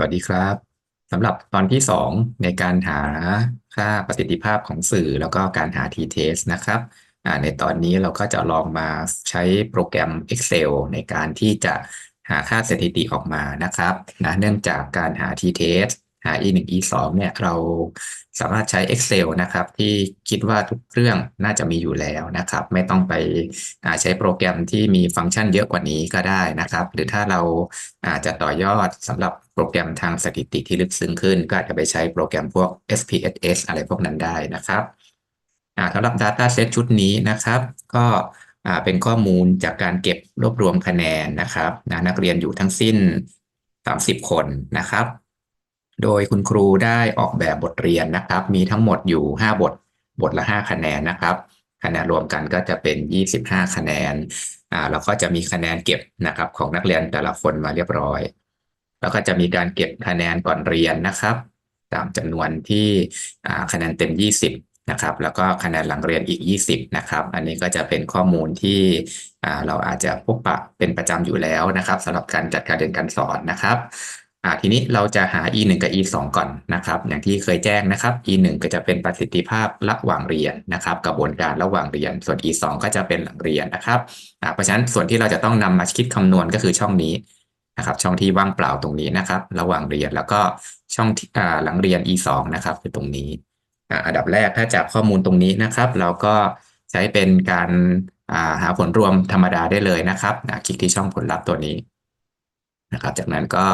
สวัสดีครับสำหรับตอนที่ 2 ในการหาค่าประสิทธิภาพของสื่อแล้วก็การหา t-test นะครับในตอนนี้เราก็จะลองมาใช้โปรแกรม Excel ในการที่จะหาค่าสถิติออกมานะครับนะเนื่องจากการหา t-test หา e 1 e 2เนี่ยเราสามารถใช้ Excel นะครับ ที่คิดว่าทุกเครื่องน่าจะมีอยู่แล้วนะครับ ไม่ต้องไปใช้โปรแกรมที่มีฟังก์ชันเยอะกว่านี้ก็ได้นะครับ หรือถ้าเราอาจจะต่อยอดสำหรับโปรแกรมทางสถิติที่ลึกซึ้งขึ้น ก็อาจจะไปใช้โปรแกรมพวก SPSS อะไรพวกนั้นได้นะครับสำหรับ Data Set ชุดนี้นะครับ ก็เป็นข้อมูลจากการเก็บรวบรวมคะแนนนะครับนักเรียนอยู่ทั้งสิ้น 30 คนนะครับ โดยคุณครูได้ออกแบบบทเรียนนะครับ มีทั้งหมดอยู่ 5 บท บทละ 5 คะแนนนะครับ คะแนนรวมกันก็จะเป็น 25 คะแนนอ่าแล้วก็จะมีคะแนนเก็บนะครับของนักเรียนแต่ละคนมาเรียบร้อย แล้วก็จะมีการเก็บคะแนนก่อนเรียนนะครับ ตามจำนวนที่อ่าคะแนนเต็ม 20 นะครับ แล้วก็คะแนนหลังเรียนอีก 20 นะครับ อันนี้ก็จะเป็นข้อมูลที่อ่าเราอาจจะพบปะเป็นประจำอยู่แล้วนะครับสำหรับการจัดการเรียนการสอนนะครับ อ่าทีนี้เราจะหา e 1กับ e 2ก่อนนะครับ อย่างที่เคยแจ้งนะครับ e 1ก็จะเป็นประสิทธิภาพระหว่างเรียนนะครับ กระบวนการระหว่างเรียน ส่วน e 2ก็จะเป็นหลังเรียนนะครับอ่าเพราะฉะนั้นส่วนที่เราจะต้องนำมาคิดคำนวณก็คือช่องนี้นะครับ ช่องที่ว่างเปล่าตรงนี้นะครับ ระหว่างเรียนแล้วก็ช่องอ่าหลังเรียน e 2นะครับคือตรงนี้อ่าอันดับแรกถ้าจากข้อมูลตรงนี้นะครับ เราก็ใช้เป็นการอ่าหาผลรวมธรรมดาได้เลยนะครับคลิกที่ช่องผลลัพธ์ตัวนี้นะครับ จากนั้นก็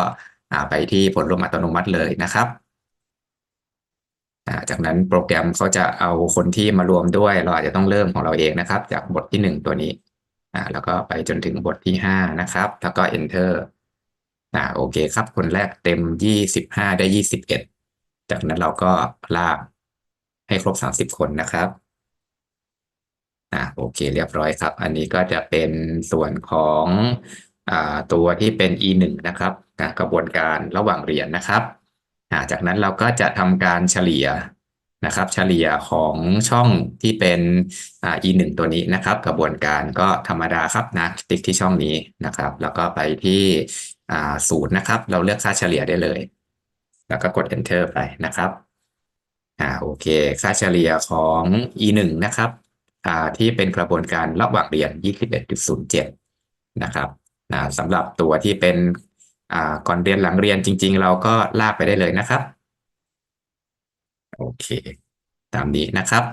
ไปที่ผลรวมอัตโนมัติเลยนะครับจากนั้นโปรแกรมเขาจะเอาคนที่มารวมด้วย เราอาจจะต้องเริ่มของเราเองนะครับ จากบทที่ 1 ตัวนี้แล้วก็ไปจนถึงบทที่ 5 นะครับ แล้วก็ enter อ่าโอเคครับ คนแรกเต็ม 25 ได้ 21 จากนั้นเราก็ลากให้ครบ 30 คนนะครับอ่าโอเคเรียบร้อยครับ อันนี้ก็จะเป็นส่วนของ ตัวที่เป็น e 1 นะครับกระบวนการระหว่างเหรียนนะครับ จากนั้นเราก็จะทำการเฉลี่ยนะครับ เฉลี่ยของช่องที่เป็น e 1 ตัวนี้นะครับ กระบวนการก็ธรรมดาครับนะติ๊กที่ช่องนี้นะครับ แล้วก็ไปที่ศูนย์นะครับ เราเลือกค่าเฉลี่ยได้เลย แล้วก็กด enter ไปนะครับอ่าโอเค ค่าเฉลี่ยของ e 1 นะครับอ่าที่เป็นกระบวนการระหว่างเรียน 21.07 นะครับ สำหรับตัวที่เป็นก่อนเรียนหลังเรียนจริง ๆ เราก็ลากไปได้เลยนะครับ โอเค ตามนี้นะครับ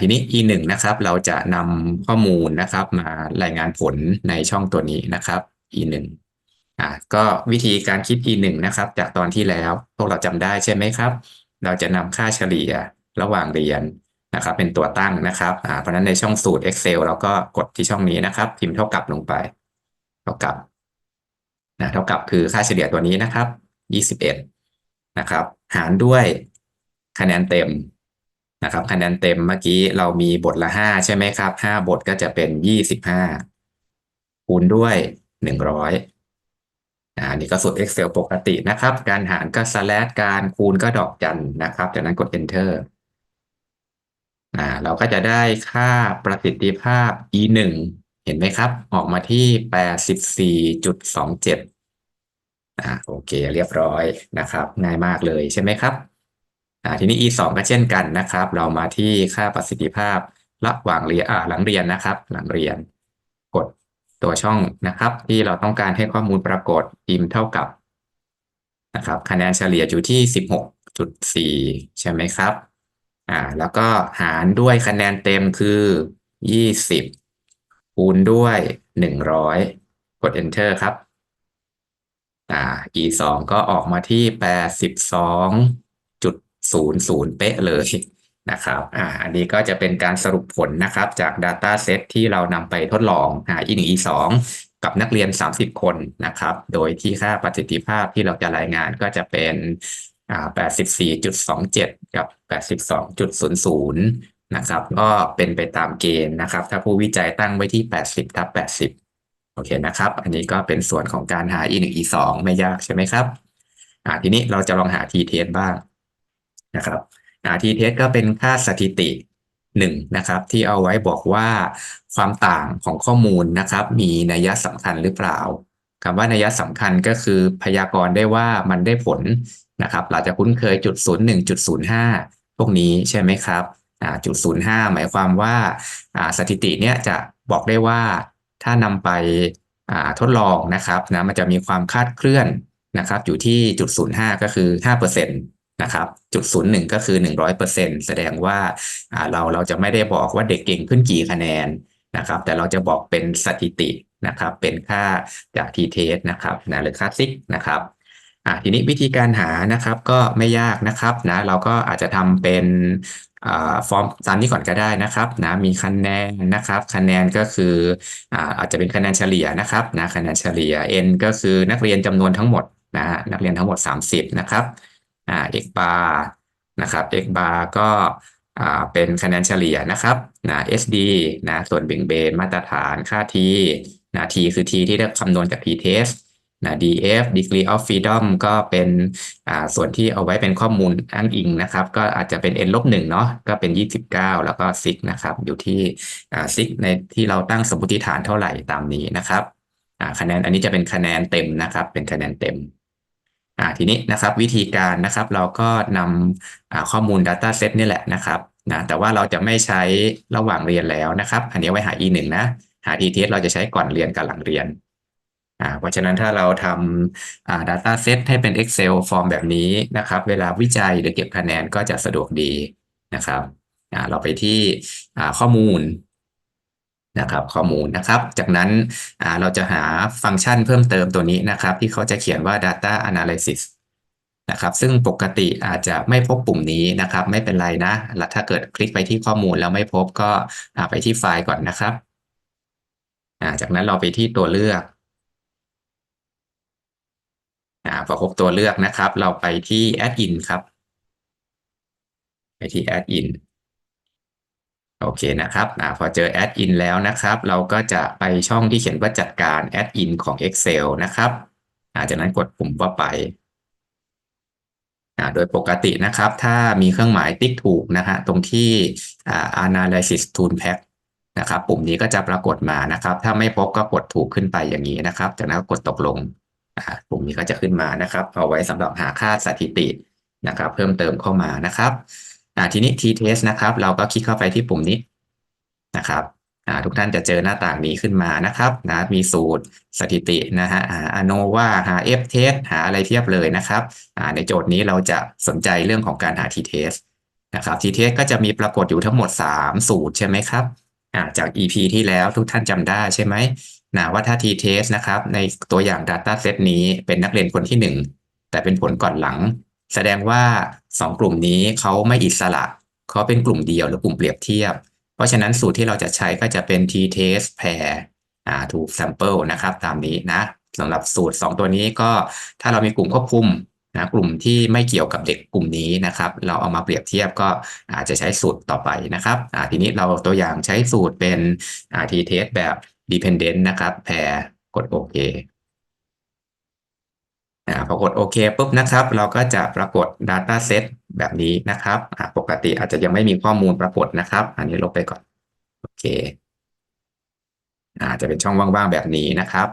ทีนี้ e 1นะครับ เราจะนำข้อมูลนะครับ มารายงานผลในช่องตัวนี้นะครับ e 1อ่าก็วิธีการคิด e 1นะครับ จากตอนที่แล้วพวกเราจำได้ใช่ไหมครับ เราจะนำค่าเฉลี่ยระหว่างเรียนนะครับ เป็นตัวตั้งนะครับ เพราะนั้นในช่องสูตร Excel เราก็กดที่ช่องนี้นะครับ พิมพ์เท่ากับลงไป เท่ากับนะเท่ากับคือค่าเฉลี่ยตัวนี้นะครับ21นะครับ หารด้วยคะแนนเต็มนะครับ คะแนนเต็มเมื่อกี้เรามีบทละ5ใช่ไหมครับ5บทก็จะเป็น25คูณด้วย100อันนี้ก็สูตร Excel ปกตินะครับ การหารก็ slash การคูณก็ดอกจันนะครับ จากนั้นกด enter อ่าเราก็จะได้ค่าประสิทธิภาพ e 1 เห็นไหมครับ ออกมาที่84.27อ่าโอเคเรียบร้อยนะครับ ง่ายมากเลยใช่ไหมครับอ่าทีนี้ e 2ก็เช่นกันนะครับ เรามาที่ค่าประสิทธิภาพระหว่างเรียนอ่าหลังเรียนนะครับ หลังเรียน กดตัวช่องนะครับ ที่เราต้องการให้ข้อมูลปรากฏพิมเท่ากับนะครับคะแนนเฉลี่ยอยู่ที่16.4ใช่ไหมครับอ่าแล้วก็หารด้วยคะแนนเต็มคือ20 คูณด้วยหนึ่งร้อยกด enter ครับอ่า e สองก็ออกมาที่แปดสิบสองจุดศูนย์ศูนย์เป๊ะเลยนะครับ อ่า อันนี้ก็จะเป็นการสรุปผลนะครับ จาก Data Set ที่เรานำไปทดลองหา e 1 e 2กับนักเรียน 30 คนนะครับ โดยที่ค่าประสิทธิภาพที่เราจะรายงานก็จะเป็นอ่า84.27 กับ 82.00 นะครับ ก็เป็นไปตามเกณฑ์นะครับ ถ้าผู้วิจัยตั้งไว้ที่ 80ทับ80 โอเคนะครับ อันนี้ก็เป็นส่วนของการหา e 1 e 2ไม่ยากใช่ไหมครับอ่าทีนี้เราจะลองหา t test บ้างนะครับอ่า t test ก็เป็นค่าสถิติหนึ่งนะครับ ที่เอาไว้บอกว่าความต่างของข้อมูลนะครับ มีนัยสำคัญหรือเปล่าคำว่านัยสำคัญก็คือพยากรณ์ได้ว่ามันได้ผลนะครับ เราจะคุ้นเคยจุดศูนย์หนึ่งจุดศูนย์ห้าพวกนี้ใช่ไหมครับ จุดศูนย์ห้าหมายความว่าสถิติเนี้ยจะบอกได้ว่าถ้านำไปทดลองนะครับนะมันจะมีความคาดเคลื่อนนะครับ อยู่ที่จุดศูนย์ห้าก็คือห้าเปอร์เซ็นต์นะครับจุดศูนย์หนึ่งก็คือหนึ่งร้อยเปอร์เซ็นต์แสดงว่าเราเราจะไม่ได้บอกว่าเด็กเก่งขึ้นกี่คะแนนนะครับ แต่เราจะบอกเป็นสถิตินะครับ เป็นค่าจากทีเทสนะครับนะหรือค่าซิกนะครับ อ่าทีนี้วิธีการหานะครับก็ไม่ยากนะครับนะเราก็อาจจะทำเป็นฟอร์มตามนี้ก่อนก็ได้นะครับนะมีคะแนนนะครับ คะแนนก็คืออาจจะเป็นคะแนนเฉลี่ยนะครับนะคะแนนเฉลี่ย n ก็คือนักเรียนจำนวนทั้งหมดนะนักเรียนทั้งหมด 30 นะครับอ่า x bar นะครับ x bar ก็อ่าเป็นคะแนนเฉลี่ยนะครับนะ SD นะส่วนเบ่งเบนมาตรฐานค่า t นะ t คือ t ที่ได้คำนวณจาก t-test นะ df degree of freedom ก็เป็นส่วนที่เอาไว้เป็นข้อมูลอ้างอิงนะครับ ก็อาจจะเป็น n ลบหนึ่งเนาะก็เป็น 29 แล้วก็ sig นะครับ อยู่ที่อ่า sig ในที่เราตั้งสมมติฐานเท่าไหร่ตามนี้นะครับคะแนนอันนี้จะเป็นคะแนนเต็มนะครับ เป็นคะแนนเต็มทีนี้นะครับวิธีการนะครับเราก็นำข้อมูล data set นี่แหละนะครับนะแต่ว่าเราจะไม่ใช้ระหว่างเรียนแล้วนะครับ อันนี้ไว้หา e หนึ่งนะหา t-test เราจะใช้ก่อนเรียนกับหลังเรียน อ่าเพราะฉะนั้นถ้าเราทำอ่า data set ให้เป็น Excel ฟอร์มแบบนี้นะครับ เวลาวิจัยหรือเก็บคะแนนก็จะสะดวกดีนะครับอ่าเราไปที่อ่าข้อมูลนะครับข้อมูลนะครับ จากนั้นเราจะหาฟังก์ชันเพิ่มเติมตัวนี้นะครับ ที่เขาจะเขียนว่า data analysis นะครับ ซึ่งปกติอาจจะไม่พบปุ่มนี้นะครับ ไม่เป็นไรนะ แล้วถ้าเกิดคลิกไปที่ข้อมูลแล้วไม่พบก็ไปที่ไฟล์ก่อนนะครับ จากนั้นเราไปที่ตัวเลือก อ่าพอครบตัวเลือกนะครับ เราไปที่ add in ครับ ไปที่ add in โอเคนะครับอ่าพอเจอ add in แล้วนะครับ เราก็จะไปช่องที่เขียนว่าจัดการ add in ของ Excel นะครับอ่าจากนั้นกดปุ่มว่าไปอ่าโดยปกตินะครับ ถ้ามีเครื่องหมายติ๊กถูกนะฮะตรงที่อ่า analysis tool pack นะครับ ปุ่มนี้ก็จะปรากฏมานะครับ ถ้าไม่พบก็กดถูกขึ้นไปอย่างนี้นะครับ จากนั้นก็กดตกลง ปุ่มนี้ก็จะขึ้นมานะครับ เอาไว้สำหรับหาค่าสถิตินะครับ เพิ่มเติมเข้ามานะครับทีนี้ t-test นะครับ เราก็คลิกเข้าไปที่ปุ่มนี้นะครับทุกท่านจะเจอหน้าต่างนี้ขึ้นมานะครับนะมีสูตรสถิตินะฮะหา ANOVA หา F-test หาอะไรเทียบเลยนะครับในโจทย์นี้เราจะสนใจเรื่องของการหา t-test นะครับ t-test ก็จะมีปรากฏอยู่ทั้งหมด 3 สูตรใช่ไหมครับจาก EP ที่แล้วทุกท่านจำได้ใช่ไหม นะว่าถ้า t-test นะครับ ในตัวอย่าง data set นี้เป็นนักเรียนคนที่ 1 แต่เป็นผลก่อนหลัง แสดงว่า 2 กลุ่มนี้เขาไม่อิสระเขาเป็นกลุ่มเดียวหรือกลุ่มเปรียบเทียบ เพราะฉะนั้นสูตรที่เราจะใช้ก็จะเป็น t-test pair อ่า to sample นะครับ ตามนี้นะสำหรับสูตร 2 ตัวนี้ก็ถ้าเรามีกลุ่มควบคุมนะกลุ่มที่ไม่เกี่ยวกับเด็กกลุ่มนี้นะครับ เราเอามาเปรียบเทียบก็อาจจะใช้สูตรต่อไปนะครับทีนี้เราตัวอย่างใช้สูตรเป็น t-test แบบ dependent นะครับ pair กดโอเคอ่าพอกดโอเคปุ๊บนะครับ เราก็จะปรากฏ data set แบบนี้นะครับ ปกติอาจจะยังไม่มีข้อมูลปรากฏนะครับ อันนี้ลบไปก่อน โอเคอาจจะเป็นช่องว่างๆแบบนี้นะครับ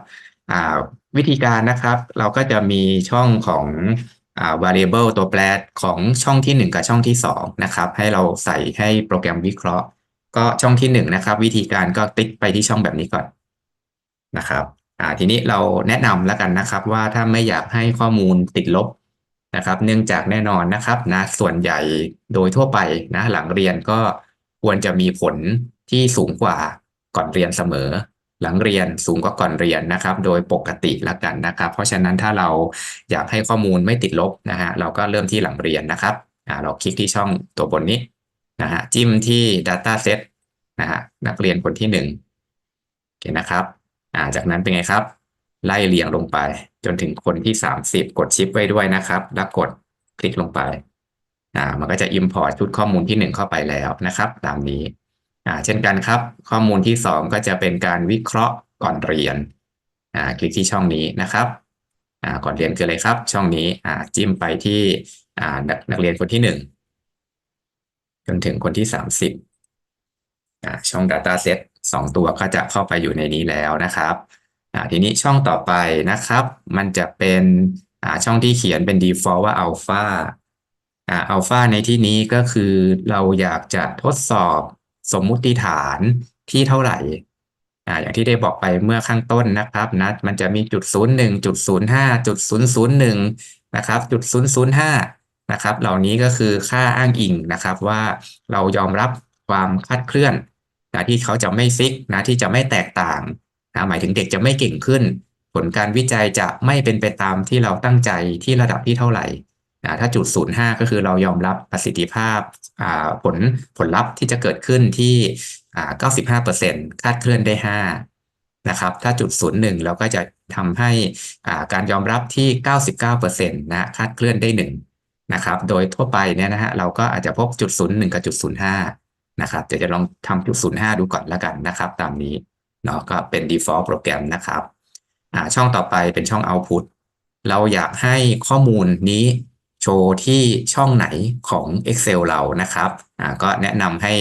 วิธีการนะครับ เราก็จะมีช่องของอ่า variable ตัวแปรของช่องที่ 1 กับช่องที่ 2 นะครับ ให้เราใส่ให้โปรแกรมวิเคราะห์ ก็ช่องที่1นะครับ วิธีการก็ติ๊กไปที่ช่องแบบนี้ก่อนนะครับอ่าทีนี้เราแนะนำแล้วกันนะครับ ว่าถ้าไม่อยากให้ข้อมูลติดลบนะครับ เนื่องจากแน่นอนนะครับนะส่วนใหญ่โดยทั่วไปนะหลังเรียนก็ควรจะมีผลที่สูงกว่าก่อนเรียนเสมอ หลังเรียนสูงกว่าก่อนเรียนนะครับ โดยปกติแล้วกันนะครับ เพราะฉะนั้นถ้าเราอยากให้ข้อมูลไม่ติดลบนะฮะเราก็เริ่มที่หลังเรียนนะครับอ่าเราคลิกที่ช่องตัวบนนี้ นะฮะจิ้มที่ data set นะฮะนักเรียนคนที่หนึ่งโอเคนะครับอ่าจากนั้นเป็นไงครับ ไล่เรียงลงไป จนถึงคนที่ 30 กดชิปไว้ด้วยนะครับ แล้วกดคลิกลงไปอ่ามันก็จะ import ชุดข้อมูลที่ 1 เข้าไปแล้วนะครับ ตามนี้อ่าเช่นกันครับ ข้อมูลที่ 2 ก็จะเป็นการวิเคราะห์ก่อนเรียนอ่าคลิกที่ช่องนี้นะครับอ่าก่อนเรียนคืออะไรครับ ช่องนี้อ่าจิ้มไปที่อ่านักนักเรียนคนที่ 1 จนถึงคนที่ 30อ่าช่อง data set สองตัวก็จะเข้าไปอยู่ในนี้แล้วนะครับอ่าทีนี้ช่องต่อไปนะครับ มันจะเป็นอ่าช่องที่เขียนเป็น default ว่า alpha อ่า alpha ในที่นี้ก็คือเราอยากจะทดสอบสมมุติฐานที่เท่าไหร่อ่าอย่างที่ได้บอกไปเมื่อข้างต้นนะครับนะมันจะมีจุดศูนย์หนึ่งจุดศูนย์ห้าจุดศูนย์ศูนย์หนึ่งนะครับจุดศูนย์ศูนย์ห้า นะครับ เหล่านี้ก็คือค่าอ้างอิงนะครับว่าเรายอมรับความคลาดเคลื่อนนะที่เขาจะไม่ซิกนะที่จะไม่แตกต่างนะหมายถึงเด็กจะไม่เก่งขึ้น ผลการวิจัยจะไม่เป็นไปตามที่เราตั้งใจที่ระดับที่เท่าไหร่นะถ้าจุดศูนย์ห้าก็คือเรายอมรับประสิทธิภาพอ่าผลผลลัพธ์ที่จะเกิดขึ้นที่อ่า95%คาดเคลื่อนได้5นะครับถ้าจุดศูนย์หนึ่งเราก็จะทำให้อ่าการยอมรับที่99%นะคาดเคลื่อนได้1น นะครับ โดยทั่วไปเนี่ยนะฮะเราก็อาจจะพบจุดศูนย์หนึ่งกับจุดศูนย์ห้านะครับเดี๋ยวจะลองทำจุดศูนย์ห้าดูก่อนแล้วกันนะครับ ตามนี้เนาะก็เป็น default โปรแกรมนะครับอ่าช่องต่อไปเป็นช่อง output เราอยากให้ข้อมูลนี้โชว์ที่ช่องไหนของ Excel เรานะครับอ่าก็แนะนำให้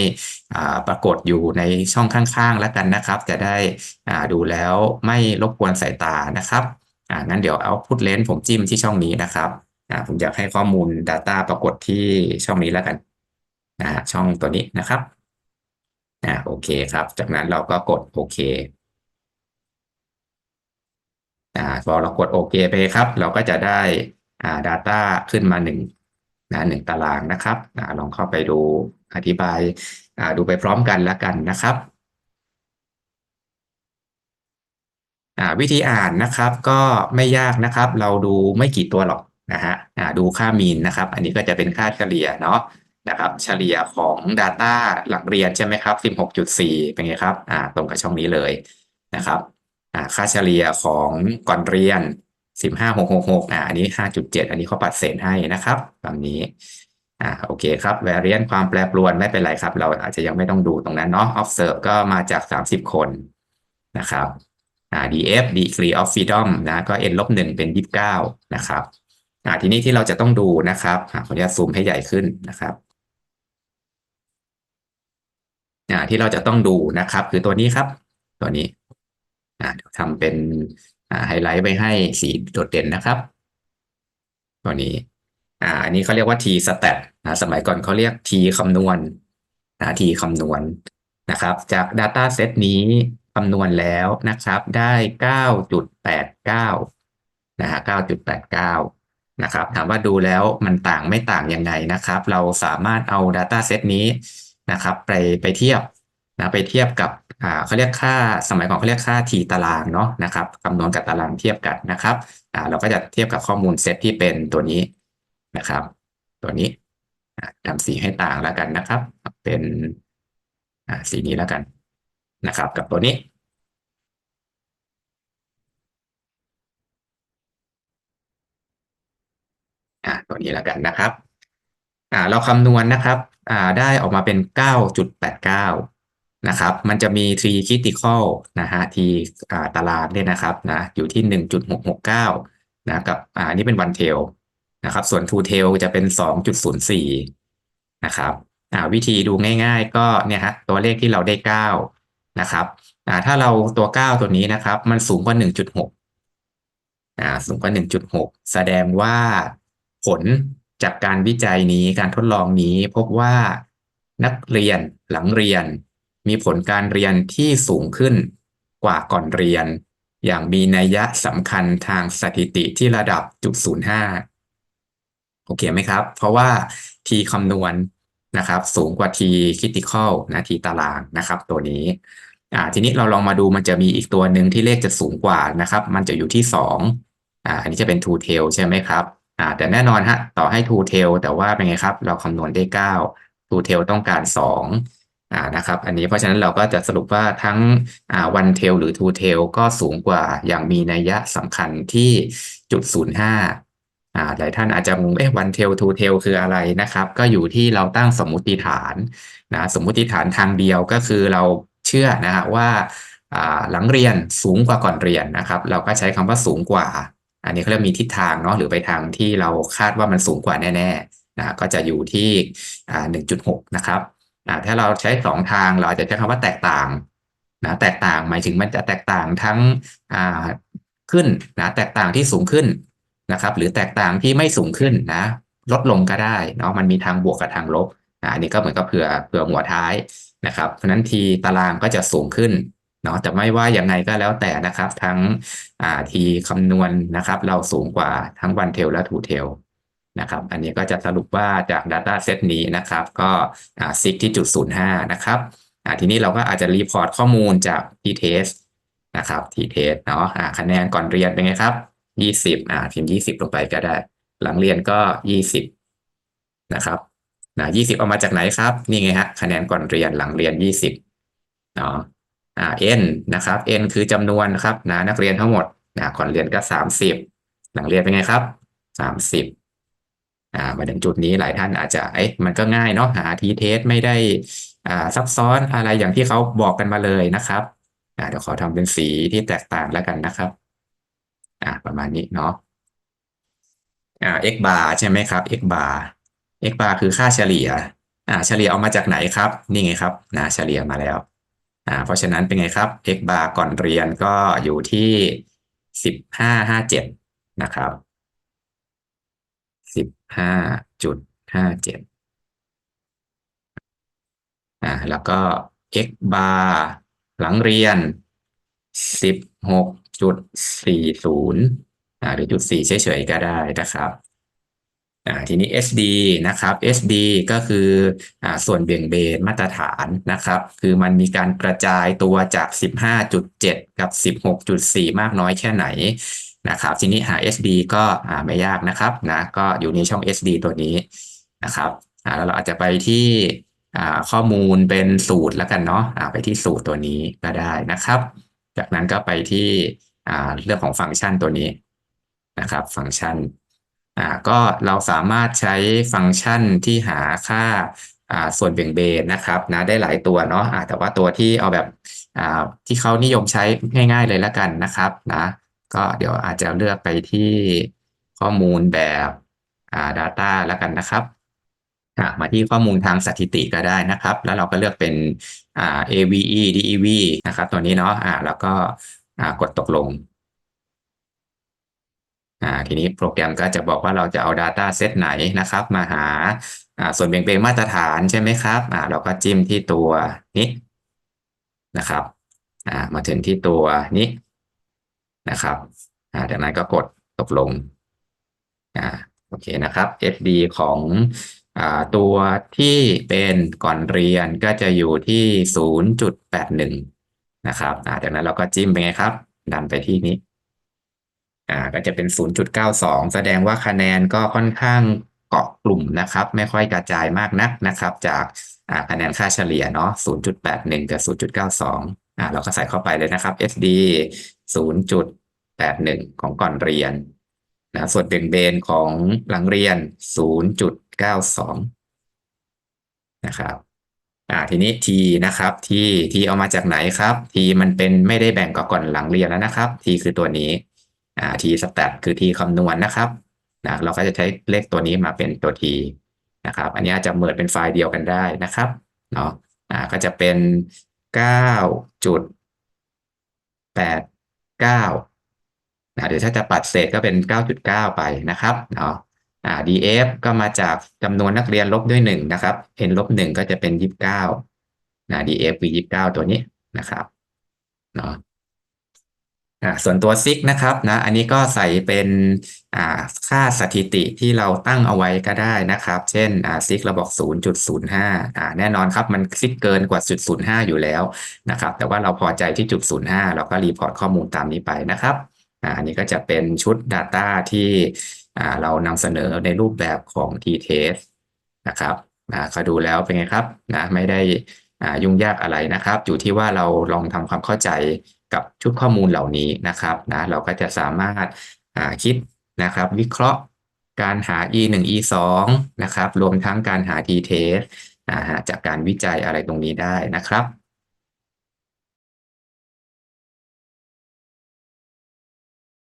อ่าปรากฏอยู่ในช่องข้างๆแล้วกันนะครับ จะได้อ่าดูแล้วไม่รบกวนสายตานะครับอ่างั้นเดี๋ยว output lens ผมจิ้มที่ช่องนี้นะครับ อ่าผมอยากให้ข้อมูล Data ปรากฏที่ช่องนี้แล้วกันนะช่องตัวนี้นะครับอ่าโอเคครับ จากนั้นเราก็กดโอเคอ่าพอเรากดโอเคไปครับ เราก็จะได้อ่า Data ขึ้นมาหนึ่งนะหนึ่งตารางนะครับอ่าลองเข้าไปดูอธิบายอ่าดูไปพร้อมกันแล้วกันนะครับอ่าวิธีอ่านนะครับก็ไม่ยากนะครับ เราดูไม่กี่ตัวหรอก นะฮะดูค่ามีนนะครับ อันนี้ก็จะเป็นค่าเฉลี่ยเนาะนะครับเฉลี่ยของ Data หลังเรียนใช่ไหมครับ 16.4 เป็นไงครับอ่าตรงกับช่องนี้เลยนะครับอ่าค่าเฉลี่ยของก่อนเรียนสิบห้าหกหกหกอ่าอันนี้ห้าจุดเจ็ดอันนี้เขาปัดเศษให้นะครับแบบนี้อ่าโอเคครับ variance ความแปรปรวนไม่เป็นไรครับ เราอาจจะยังไม่ต้องดูตรงนั้นเนาะ observe ก็มาจากสามสิบคนนะครับอ่า df degree of freedom นะก็ n ลบหนึ่งเป็นยี่สิบเก้านะครับ อ่าทีนี้ที่เราจะต้องดูนะครับขออนุญาตซูมให้ใหญ่ขึ้นนะครับอ่าที่เราจะต้องดูนะครับ คือตัวนี้ครับ ตัวนี้อ่าเดี๋ยวทำเป็นไฮไลท์ไว้ให้สีโดดเด่นนะครับ ตัวนี้อ่าอันนี้เขาเรียกว่า t stat นะสมัยก่อนเขาเรียก t คำนวณนะ t คำนวณนะครับ จาก data set นี้คำนวณแล้วนะครับ ได้ 9.89 นะฮะ 9.89 นะครับ ถามว่าดูแล้วมันต่างไม่ต่างยังไงนะครับ เราสามารถเอา data set นี้นะครับ ไปไปเทียบนะไปเทียบกับเขาเรียกค่าสมัยก่อนเขาเรียกค่า t ตารางเนาะนะครับคำนวณกับตารางเทียบกันนะครับเราก็จะเทียบกับข้อมูลเซตที่เป็นตัวนี้นะครับ ตัวนี้ทำสีให้ต่างแล้วกันนะครับ เป็นสีนี้แล้วกันนะครับ กับตัวนี้อ่า ตัวนี้แล้วกันนะครับอ่าเราคำนวณนะครับอ่าได้ออกมาเป็นเก้าจุดแปดเก้านะครับ มันจะมี t critical นะฮะที่ตารางเนี่ยนะครับนะอยู่ที่หนึ่งจุดหกหกเก้านะกับอ่านี่เป็น one tail นะครับ ส่วน two tail จะเป็นสองจุดศูนย์สี่นะครับอ่าวิธีดูง่ายๆ ก็เนี่ยฮะตัวเลขที่เราได้เก้านะครับอ่าถ้าเราตัวเก้าตัวนี้นะครับ มันสูงกว่าหนึ่งจุดหกอ่าสูงกว่าหนึ่งจุดหกแสดงว่า ผลจากการวิจัยนี้การทดลองนี้พบว่านักเรียนหลังเรียน มีผลการเรียนที่สูงขึ้นกว่าก่อนเรียน อย่างมีนัยยะสำคัญทางสถิติที่ระดับจุดศูนย์ห้าโอเคไหมครับ เพราะว่า t คำนวณนะครับ สูงกว่า t critical นะ t ตารางนะครับ ตัวนี้อ่าทีนี้เราลองมาดูมันจะมีอีกตัวหนึ่งที่เลขจะสูงกว่านะครับ มันจะอยู่ที่สองอ่าอันนี้จะเป็น two tail ใช่ไหมครับ อ่าแต่แน่นอนฮะต่อให้ two tail แต่ว่าเป็นไงครับ เราคำนวณได้เก้า two tail ต้องการสองอ่านะครับ อันนี้เพราะฉะนั้นเราก็จะสรุปว่าทั้งอ่า one tail หรือ two tail ก็สูงกว่าอย่างมีนัยยะสำคัญที่จุดศูนย์ห้าอ่าหลายท่านอาจจะงงเอ๊ะ one tail two tail คืออะไรนะครับ ก็อยู่ที่เราตั้งสมมุติฐานนะสมมุติฐานทางเดียวก็คือเราเชื่อนะฮะว่าอ่าหลังเรียนสูงกว่าก่อนเรียนนะครับ เราก็ใช้คำว่าสูงกว่า อันนี้เขาเรียกมีทิศทางเนาะหรือไปทางที่เราคาดว่ามันสูงกว่าแน่ๆนะก็จะอยู่ที่อ่าหนึ่งจุดหกนะครับถ้าเราใช้สองทางเราอาจจะใช้คำว่าแตกต่างนะแตกต่างหมายถึงมันจะแตกต่างทั้งขึ้นนะแตกต่างที่สูงขึ้นนะครับ หรือแตกต่างที่ไม่สูงขึ้นนะ ลดลงก็ได้เนาะมันมีทางบวกกับทางลบอันนี้ก็เหมือนกับเผื่อเผื่อหัวท้ายนะครับ เพราะนั้นทีตารางก็จะสูงขึ้น เนาะแต่ไม่ว่าอย่างไงก็แล้วแต่นะครับ ทั้งอ่าทีคำนวณนะครับ เราสูงกว่าทั้งวันเทลและทูเทลนะครับ อันนี้ก็จะสรุปว่าจาก Data Set นี้นะครับ ก็ซิกที่จุดศูนย์ห้านะครับอ่าทีนี้เราก็อาจจะรีพอร์ตข้อมูลจาก t-test นะครับ t-test เนาะคะแนนก่อนเรียนเป็นไงครับยี่สิบอ่าพิมพ์ยี่สิบลงไปก็ได้ หลังเรียนก็ยี่สิบนะครับนะยี่สิบเอามาจากไหนครับ นี่ไงฮะคะแนนก่อนเรียนหลังเรียนยี่สิบเนาะ อ่า n นะครับ n คือจำนวนครับนะนักเรียนทั้งหมดนะก่อนเรียนก็สามสิบหลังเรียนเป็นไงครับสามสิบอ่ามาถึงจุดนี้หลายท่านอาจจะเอ๊ะมันก็ง่ายเนาะหาทีเทสไม่ได้อ่าซับซ้อนอะไรอย่างที่เขาบอกกันมาเลยนะครับอ่าเดี๋ยวขอทำเป็นสีที่แตกต่างแล้วกันนะครับอ่าประมาณนี้เนาะอ่า x bar ใช่ไหมครับ x bar x bar คือค่าเฉลี่ยอ่าเฉลี่ยเอามาจากไหนครับ นี่ไงครับนะเฉลี่ยมาแล้ว อ่าเพราะฉะนั้นเป็นไงครับ x bar ก่อนเรียนก็อยู่ที่สิบห้าห้าเจ็ดนะครับสิบห้าจุดห้าเจ็ดอ่าแล้วก็ x bar หลังเรียนสิบหกจุดสี่ศูนย์อ่าหรือจุดสี่เฉยๆก็ได้นะครับ อ่าทีนี้ SD นะครับ SD ก็คืออ่าส่วนเบี่ยงเบนมาตรฐานนะครับ คือมันมีการกระจายตัวจาก 15.7 กับ 16.4 มากน้อยแค่ไหนนะครับ ทีนี้หา SD ก็อ่าไม่ยากนะครับนะก็อยู่ในช่อง SD ตัวนี้นะครับอ่าแล้วเราอาจจะไปที่อ่าข้อมูลเป็นสูตรแล้วกันเนาะอ่าไปที่สูตรตัวนี้ก็ได้นะครับ จากนั้นก็ไปที่อ่าเรื่องของฟังก์ชันตัวนี้นะครับ ฟังก์ชัน อ่าก็เราสามารถใช้ฟังก์ชันที่หาค่าอ่าส่วนเบี่ยงเบนนะครับนะได้หลายตัวเนาะอ่าแต่ว่าตัวที่เอาแบบอ่าที่เขานิยมใช้ง่าย ๆเลยแล้วกันนะครับนะก็เดี๋ยวอาจจะเลือกไปที่ข้อมูลแบบอ่า data แล้วกันนะครับมาที่ข้อมูลทางสถิติก็ได้นะครับ แล้วเราก็เลือกเป็น AVE DEV นะครับ ตัวนี้เนาะอ่าแล้วก็กดตกลง อ่าทีนี้โปรแกรมก็จะบอกว่าเราจะเอา Data Set ไหนนะครับ มาหาอ่าส่วนเบี่ยงเบนมาตรฐานใช่ไหมครับอ่าเราก็จิ้มที่ตัวนี้นะครับอ่ามาถึงที่ตัวนี้นะครับอ่าจากนั้นก็กดตกลงอ่าโอเคนะครับ SD ของอ่าตัวที่เป็นก่อนเรียนก็จะอยู่ที่ศูนย์จุดแปดหนึ่งนะครับอ่าจากนั้นเราก็จิ้มไปไงครับ ดันไปที่นี้ อ่าก็จะเป็น 0.92 แสดงว่าคะแนนก็ค่อนข้างเกาะกลุ่มนะครับ ไม่ค่อยกระจายมากนักนะครับ จากอ่าคะแนนค่าเฉลี่ยเนาะ 0.81 กับ 0.92 อ่าเราก็ใส่เข้าไปเลยนะครับ SD 0.81 ของก่อนเรียนนะส่วนเบี่ยงเบนของหลังเรียน 0.92 นะครับอ่าทีนี้ t นะครับ t t เอามาจากไหนครับ t มันเป็นไม่ได้แบ่งกับก่อนหลังเรียนแล้วนะครับ t คือตัวนี้ t stat คือ t คำนวณนะครับนะเราก็จะใช้เลขตัวนี้มาเป็นตัว t นะครับ อันนี้จะเหมิดเป็นไฟล์เดียวกันได้นะครับเนาะก็จะเป็นเก้าจุดแปดเก้านะเดี๋ยวถ้าจะปัดเศษก็เป็นเก้าจุดเก้าไปนะครับเนาะอ่า df ก็มาจากจำนวนนักเรียนลบด้วยหนึ่งนะครับ n ลบหนึ่งก็จะเป็นยี่สิบเก้านะ df คือยี่สิบเก้าตัวนี้นะครับเนาะ อ่าส่วนตัวซิกนะครับนะอันนี้ก็ใส่เป็นอ่าค่าสถิติที่เราตั้งเอาไว้ก็ได้นะครับ เช่นอ่าซิกเราบอก 0.05อ่าแน่นอนครับมันซิกเกินกว่าจุด05 อยู่แล้วนะครับ แต่ว่าเราพอใจที่จุด05 เราก็รีพอร์ตข้อมูลตามนี้ไปนะครับอ่าอันนี้ก็จะเป็นชุด Data ที่อ่าเรานำเสนอในรูปแบบของ t-test นะครับอ่าเขาดูแล้วเป็นไงครับนะไม่ได้อ่ายุ่งยากอะไรนะครับ อยู่ที่ว่าเราลองทำความเข้าใจ กับชุดข้อมูลเหล่านี้นะครับนะเราก็จะสามารถคิดนะครับ วิเคราะห์การหา e 1 e 2นะครับรวมทั้งการหา t test จากการวิจัยอะไรตรงนี้ได้นะครับ